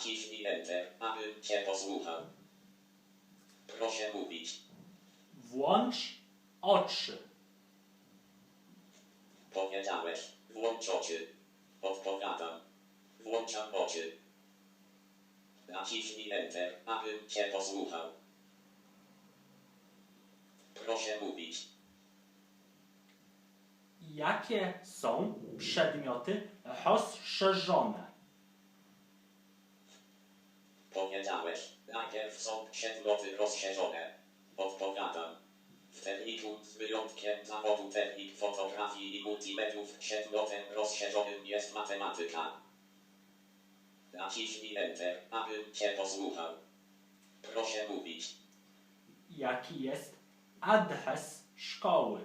Naciśnij Enter, aby Cię posłuchał. Proszę mówić. Włącz oczy. Powiedziałeś. Włącz oczy. Odpowiadam. Włączam oczy. Naciśnij Enter, aby Cię posłuchał. Proszę mówić. Jakie są przedmioty rozszerzone? Powiedziałeś. Najpierw są przedmioty rozszerzone. Odpowiadam. W technikum z wyjątkiem zawodu technik fotografii i multimediów przedmiotem rozszerzonym jest matematyka. Naciśnij Enter, aby Cię posłuchał. Proszę mówić. Jaki jest adres szkoły?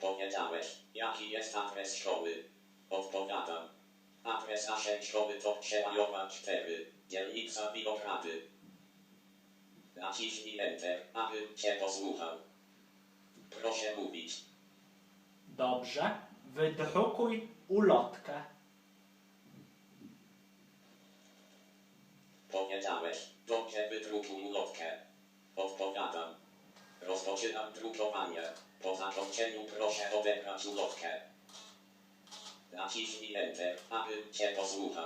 Powiedziałeś, jaki jest adres szkoły. Odpowiadam. Adres naszej szkoły to Przełajowa 4, dzielnica Winogrady. Naciśnij Enter, aby Cię posłuchał. Proszę mówić. Dobrze. Wydrukuj ulotkę. Powiedziałeś, dobrze wydrukuj ulotkę. Odpowiadam. Rozpoczynam drukowanie. Po zakończeniu proszę odebrać ulotkę. 然后七十一在那就先投十五分